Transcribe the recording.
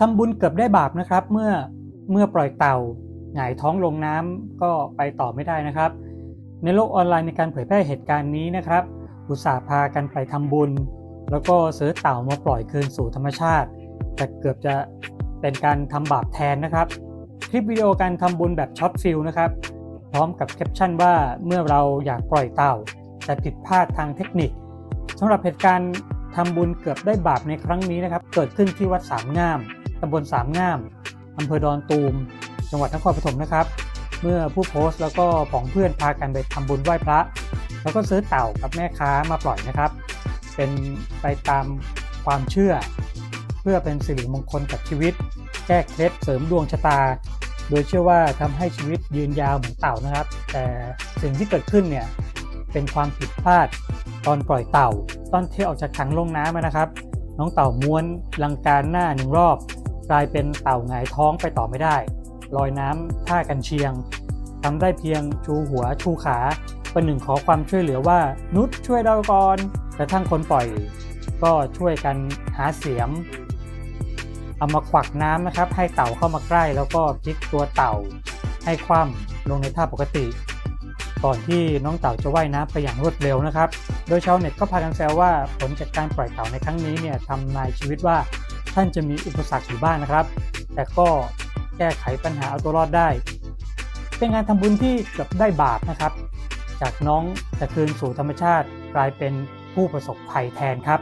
ทำบุญเกือบได้บาปนะครับ เมื่อเมื่อปล่อยเต่าหงายท้องลงน้ำก็ไปต่อไม่ได้นะครับ ในโลกออนไลน์ในการเผยแพร่เหตุการณ์นี้นะครับ อุตส่าห์พากันไปทำบุญ แล้วก็ซื้อเต่ามาปล่อยคืนสู่ธรรมชาติ แต่เกือบจะเป็นการทำบาปแทนนะครับ คลิปวิดีโอการทำบุญแบบช็อตฟิลนะครับ พร้อมกับแคปชั่นว่าเมื่อเราอยากปล่อยเต่า แต่ผิดพลาดทางเทคนิคสำหรับเหตุการณ์ทำบุญเกือบได้บาปในครั้งนี้นะครับ เกิดขึ้นที่วัดสามงาม ตำบลสามงามอำเภอดอนตูม จังหวัดนครปฐมนะครับ เมื่อผู้โพสต์แล้วก็ผองเพื่อนพากันไปทำบุญไหว้พระ แล้วก็ซื้อเต่ากับแม่ค้ามาปล่อยนะครับ เป็นไปตามความเชื่อ เพื่อเป็นสิริมงคลกับชีวิต แก้เคล็ดเสริมดวงชะตา โดยเชื่อว่าทำให้ชีวิตยืนยาวเหมือนเต่านะครับ แต่สิ่งที่เกิดขึ้นเนี่ยเป็นความผิดพลาดตอนปล่อยเต่า ตอนเทออกจากถังลงน้ำนะครับ น้องเต่าม้วนลังการหน้าหนึ่งรอบ กลายเป็นเต่าหงายท้องไปต่อไม่ได้ ลอยน้ำท่ากันเชียงทำได้เพียงชูหัวชูขาประหนึ่งขอความช่วยเหลือว่านุชช่วยเราก่อนกระทั่งคนปล่อย ก็ช่วยกันหาเสียม เอามาขวักน้ำนะครับ ให้เต่าเข้ามาใกล้ แล้วก็พลิกตัวเต่า ให้คว่ำลงในท่าปกติ ก่อนที่น้องเต่าจะว่ายน้ำไปอย่างรวดเร็วนะครับ โดยชาวเน็ตก็พากันแซวว่าผลจากการปล่อยเต่าในครั้งนี้เนี่ยทำนายชีวิตว่า ท่านจะมีอุปสรรคอยู่บ้างนะครับ แต่ก็แก้ไขปัญหาเอาตัวรอดได้ เป็นงานทำบุญที่เกือบได้บาปนะครับ จากน้องจะคืนสู่ธรรมชาติกลายเป็นผู้ประสบภัยแทนครับ